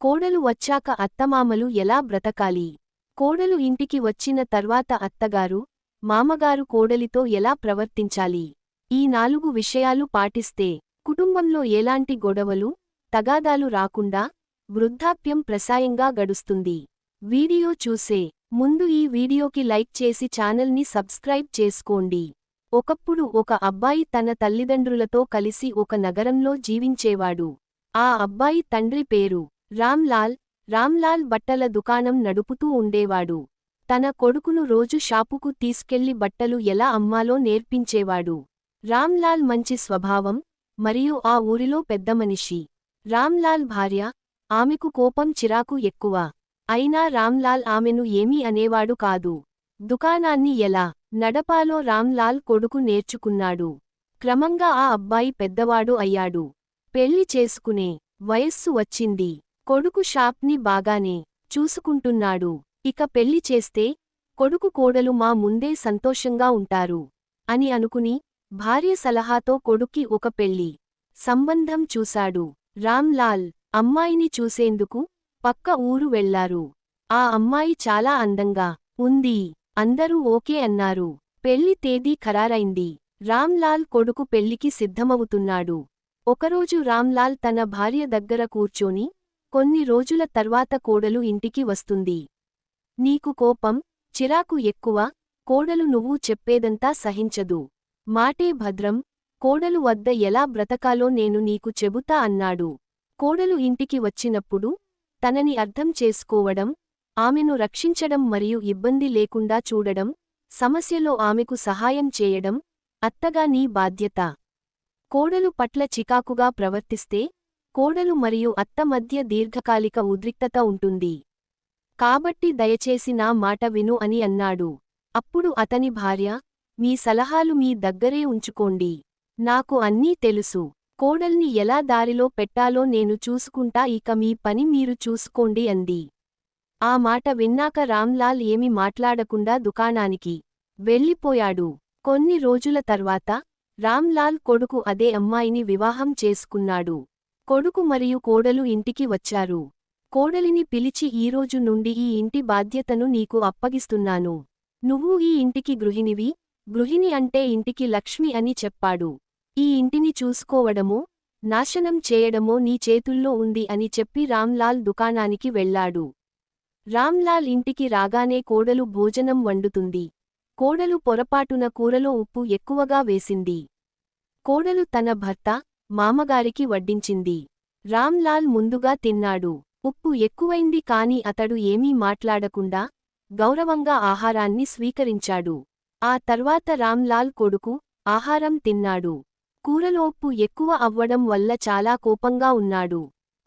కోడలు వచ్చాక అత్తమామలు ఎలా బ్రతకాలి? కోడలు ఇంటికి వచ్చిన తర్వాత అత్తగారు మామగారు కోడలితో ఎలా ప్రవర్తించాలి? ఈ నాలుగు విషయాలు పాటిస్తే కుటుంబంలో ఎలాంటి గొడవలు తగాదాలు రాకుండా వృద్ధాప్యం ప్రసాయంగా గడుస్తుంది. వీడియో చూసే ముందు ఈ వీడియోకి లైక్ చేసి ఛానల్ని సబ్స్క్రైబ్ చేసుకోండి. ఒకప్పుడు ఒక అబ్బాయి తన తల్లిదండ్రులతో కలిసి ఒక నగరంలో జీవించేవాడు. ఆ అబ్బాయి తండ్రి పేరు రామ్లాల్ రామ్లాల్ బట్టల దుకాణం నడుపుతూ ఉండేవాడు. తన కొడుకును రోజు షాపుకు తీసుకెళ్ళి బట్టలు ఎలా అమ్మాలో నేర్పించేవాడు. రామ్లాల్ మంచి స్వభావం మరియు ఆ ఊరిలో పెద్దమనిషి రామ్లాల్ భార్య ఆమెకు కోపం చిరాకు ఎక్కువ. అయినా రామ్లాల్ ఆమెను ఏమీ అనేవాడు కాదు. దుకాణాన్ని ఎలా నడపాలో రామ్లాల్ కొడుకు నేర్చుకున్నాడు. క్రమంగా ఆ అబ్బాయి పెద్దవాడు అయ్యాడు. పెళ్ళి చేసుకునే వయస్సు వచ్చింది. కొడుకు షాప్ని బాగానే చూసుకుంటున్నాడు. ఇక పెళ్ళి చేస్తే కొడుకు కోడలు మా ముందే సంతోషంగా ఉంటారు అని అనుకుని భార్య సలహాతో కొడుక్కి ఒక పెళ్ళి సంబంధం చూశాడు. రామ్లాల్ అమ్మాయిని చూసేందుకు పక్క ఊరు వెళ్ళారు. ఆ అమ్మాయి చాలా అందంగా ఉంది. అందరూ ఓకే అన్నారు. పెళ్ళి తేదీ ఖరారైంది. రామ్లాల్ కొడుకు పెళ్ళికి సిద్ధమవుతున్నాడు. ఒకరోజు రామ్లాల్ తన భార్య దగ్గర కూర్చొని కొన్ని రోజుల తర్వాత కోడలు ఇంటికి వస్తుంది. నీకు కోపం చిరాకు ఎక్కువ కోడలు నువ్వు చెప్పేదంతా సహించదు. మాటే భద్రం కోడలు వద్ద ఎలా బ్రతకాలో నేను నీకు చెబుతా అన్నాడు. కోడలు ఇంటికి వచ్చినప్పుడు తనని అర్థం చేసుకోవడం ఆమెను రక్షించడం మరియు ఇబ్బంది లేకుండా చూడడం సమస్యలో ఆమెకు సహాయం చేయడం అత్తగా నీ బాధ్యత. కోడలు పట్ల చికాకుగా ప్రవర్తిస్తే కోడలు మరియు అత్త మధ్య దీర్ఘకాలిక ఉద్రిక్తత ఉంటుంది. కాబట్టి దయచేసి నా మాట విను అని అన్నాడు. అప్పుడు అతని భార్య మీ సలహాలు మీ దగ్గరే ఉంచుకోండి. నాకు అన్నీ తెలుసు. కోడల్ని ఎలా దారిలో పెట్టాలో నేను చూసుకుంటా ఇక మీ పని మీరు చూసుకోండి అంది. ఆ మాట విన్నాక రామ్లాల్ ఏమి మాట్లాడకుండా దుకాణానికి వెళ్ళిపోయాడు. కొన్ని రోజుల తర్వాత రామ్లాల్ కొడుకు అదే అమ్మాయిని వివాహం చేసుకున్నాడు. కొడుకు మరియు కోడలు ఇంటికి వచ్చారు. కోడలిని పిలిచి ఈరోజు నుండి ఈ ఇంటి బాధ్యతను నీకు అప్పగిస్తున్నాను. నువ్వు ఈ ఇంటికి గృహిణివి. గృహిణి అంటే ఇంటికి లక్ష్మి అని చెప్పాడు. ఈ ఇంటిని చూసుకోవడమో నాశనం చేయడమో నీ చేతుల్లో ఉంది అని చెప్పి రామ్లాల్ దుకాణానికి వెళ్ళాడు రామ్లాల్ ఇంటికి రాగానే కోడలు భోజనం వండుతుంది. కోడలు పొరపాటున కూరలో ఉప్పు ఎక్కువగా వేసింది. కోడలు తన భర్త మామగారికి వడ్డించింది. రామ్లాల్ ముందుగా తిన్నాడు. ఉప్పు ఎక్కువైంది కాని అతడు ఏమీ మాట్లాడకుండా గౌరవంగా ఆహారాన్ని స్వీకరించాడు. ఆ తర్వాత రామ్లాల్ కొడుకు ఆహారం తిన్నాడు. కూరలోప్పు ఎక్కువ అవ్వడం వల్ల చాలా కోపంగా ఉన్నాడు.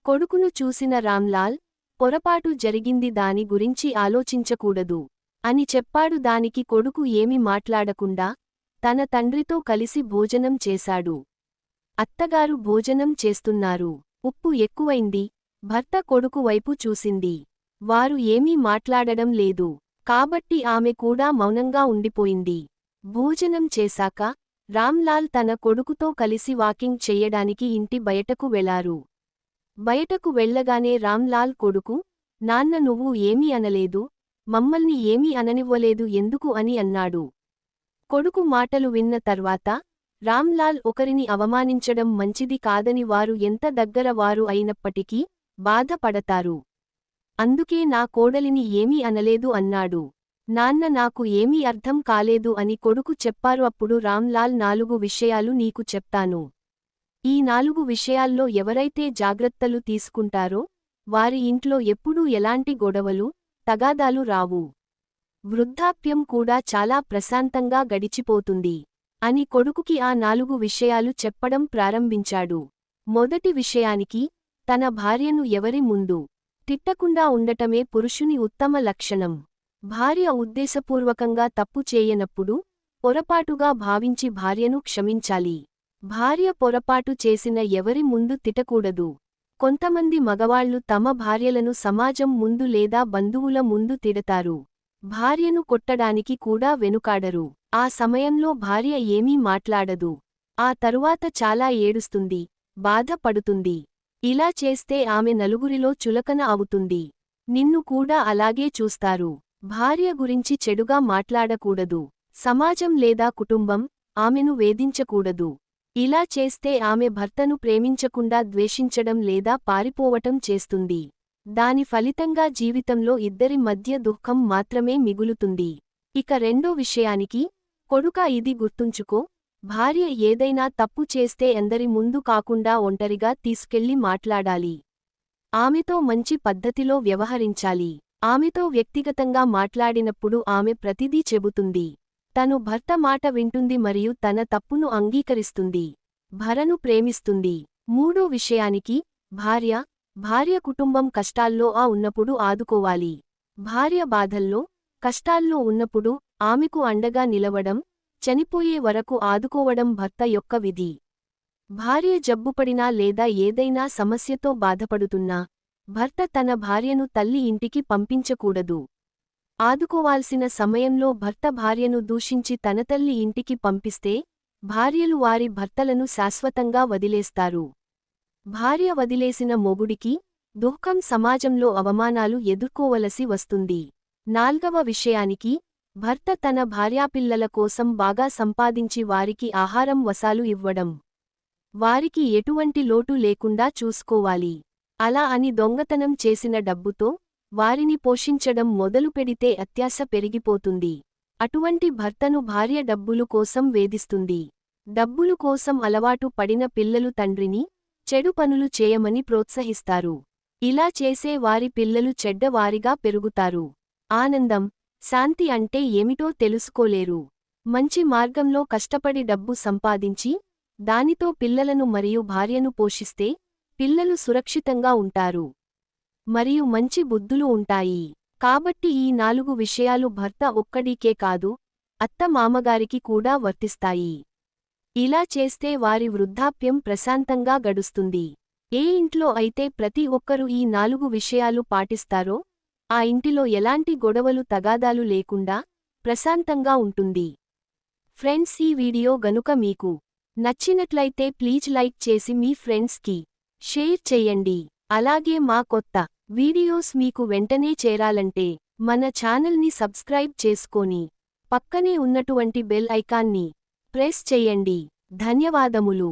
కొడుకును చూసిన రామ్లాల్ పొరపాటు జరిగింది దాని గురించి ఆలోచించకూడదు అని చెప్పాడు. దానికి కొడుకు ఏమి మాట్లాడకుండా తన తండ్రితో కలిసి భోజనం చేశాడు. అత్తగారు భోజనం చేస్తున్నారు. ఉప్పు ఎక్కువైంది. భర్త కొడుకు వైపు చూసింది. వారు ఏమీ మాట్లాడడం లేదు. కాబట్టి ఆమె కూడా మౌనంగా ఉండిపోయింది. భోజనం చేశాక రామ్లాల్ తన కొడుకుతో కలిసి వాకింగ్ చెయ్యడానికి ఇంటి బయటకు వెళ్ళారు. బయటకు వెళ్ళగానే రామ్లాల్ కొడుకు నాన్న నువ్వు ఏమీ అనలేదు. మమ్మల్ని ఏమీ అననివ్వలేదు ఎందుకు అని అన్నాడు. కొడుకు మాటలు విన్న తర్వాత రామ్లాల్ ఒకరిని అవమానించడం మంచిది కాదని వారు ఎంత దగ్గర వారు అయినప్పటికీ బాధపడతారు. అందుకే నా కోడలిని ఏమీ అనలేదు అన్నాడు. నాన్న నాకు ఏమీ అర్థం కాలేదు అని కొడుకు చెప్పారు అప్పుడు రామ్లాల్ నాలుగు విషయాలు నీకు చెప్తాను. ఈ నాలుగు విషయాల్లో ఎవరైతే జాగ్రత్తలు తీసుకుంటారో వారి ఇంట్లో ఎప్పుడూ ఎలాంటి గొడవలు తగాదాలు రావు. వృద్ధాప్యం కూడా చాలా ప్రశాంతంగా గడిచిపోతుంది. అని కొడుకుకి ఆ నాలుగు విషయాలు చెప్పడం ప్రారంభించాడు. మొదటి విషయానికి తన భార్యను ఎవరి ముందు తిట్టకుండా ఉండటమే పురుషుని ఉత్తమ లక్షణం. భార్య ఉద్దేశపూర్వకంగా తప్పు చేయనప్పుడు పొరపాటుగా భావించి భార్యను క్షమించాలి. భార్య పొరపాటు చేసిన ఎవరి ముందు తిటకూడదు కొంతమంది మగవాళ్ళు తమ భార్యలను సమాజం ముందు లేదా బంధువుల ముందు తిడతారు. భార్యను కొట్టడానికి కూడా వెనుకాడరు. ఆ సమయంలో భార్య ఏమీ మాట్లాడదు. ఆ తరువాత చాలా ఏడుస్తుంది బాధపడుతుంది. ఇలా చేస్తే ఆమె నలుగురిలో చులకన అవుతుంది. నిన్ను కూడా అలాగే చూస్తారు. భార్య గురించి చెడుగా మాట్లాడకూడదు. సమాజం లేదా కుటుంబం ఆమెను వేధించకూడదు. ఇలా చేస్తే ఆమె భర్తను ప్రేమించకుండా ద్వేషించడం లేదా పారిపోవటం చేస్తుంది. దాని ఫలితంగా జీవితంలో ఇద్దరి మధ్య దుఃఖం మాత్రమే మిగులుతుంది. ఇక రెండో విషయానికి కొడుక ఇది గుర్తుంచుకో భార్య ఏదైనా తప్పు చేస్తే ఎందరి ముందు కాకుండా ఒంటరిగా తీసుకెళ్ళి మాట్లాడాలి. ఆమెతో మంచి పద్ధతిలో వ్యవహరించాలి. ఆమెతో వ్యక్తిగతంగా మాట్లాడినప్పుడు ఆమె ప్రతిదీ చెబుతుంది. తను భర్త మాట వింటుంది మరియు తన తప్పును అంగీకరిస్తుంది. భరను ప్రేమిస్తుంది. మూడో విషయానికి భార్య భార్య కుటుంబం కష్టాల్లో ఆ ఉన్నప్పుడు ఆదుకోవాలి. భార్య బాధల్లో కష్టాల్లో ఉన్నప్పుడు ఆమెకు అండగా నిలవడం చనిపోయే వరకు ఆదుకోవడం భర్త యొక్క విధి. భార్య జబ్బుపడినా లేదా ఏదైనా సమస్యతో బాధపడుతున్నా భర్త తన భార్యను తల్లి ఇంటికి పంపించకూడదు. ఆదుకోవాల్సిన సమయంలో భర్త భార్యను దూషించి తన తల్లి ఇంటికి పంపిస్తే భార్యలు వారి భర్తలను శాశ్వతంగా వదిలేస్తారు. భార్య వదిలేసిన మొగుడికి దుఃఖం సమాజంలో అవమానాలు ఎదుర్కోవలసి వస్తుంది. నాల్గవ విషయానికి భర్త తన భార్యాపిల్లల కోసం బాగా సంపాదించి వారికి ఆహారం వసాలు ఇవ్వడం. వారికి ఎటువంటి లోటు లేకుండా చూసుకోవాలి. అలా అని దొంగతనం చేసిన డబ్బుతో వారిని పోషించడం మొదలుపెడితే అత్యాశ పెరిగిపోతుంది. అటువంటి భర్తను భార్య డబ్బులు కోసం వేధిస్తుంది. డబ్బులు కోసం అలవాటు పడిన పిల్లలు తండ్రిని చెడు పనులు చేయమని ప్రోత్సహిస్తారు. ఇలా చేసే వారి పిల్లలు చెడ్డవారిగా పెరుగుతారు. ఆనందం శాంతి అంటే ఏమిటో తెలుసుకోలేరు. మంచి మార్గంలో కష్టపడి డబ్బు సంపాదించి దానితో పిల్లలను మరియు భార్యను పోషిస్తే పిల్లలు సురక్షితంగా ఉంటారు. మరియు మంచి బుద్ధులు ఉంటాయి. కాబట్టి ఈ నాలుగు విషయాలు భర్త ఒక్కడికే కాదు అత్త మామగారికి కూడా వర్తిస్తాయి. ఇలా చేస్తే వారి వృద్ధాప్యం ప్రశాంతంగా గడుస్తుంది. ఏ ఇంట్లో అయితే ప్రతి ఒక్కరూ ఈ నాలుగు విషయాలు పాటిస్తారో ఆ ఇంటిలో ఎలాంటి గొడవలు తగాదాలు లేకుండా ప్రశాంతంగా ఉంటుంది. ఫ్రెండ్స్ ఈ వీడియో గనుక మీకు నచ్చినట్లయితే ప్లీజ్ లైక్ చేసి మీ ఫ్రెండ్స్కి షేర్ చెయ్యండి అలాగే మా కొత్త వీడియోస్ మీకు వెంటనే చేరాలంటే మన ఛానల్ని సబ్స్క్రైబ్ చేసుకొని పక్కనే ఉన్నటువంటి బెల్ ఐకాన్ని ప్రెస్ చెయ్యండి ధన్యవాదములు.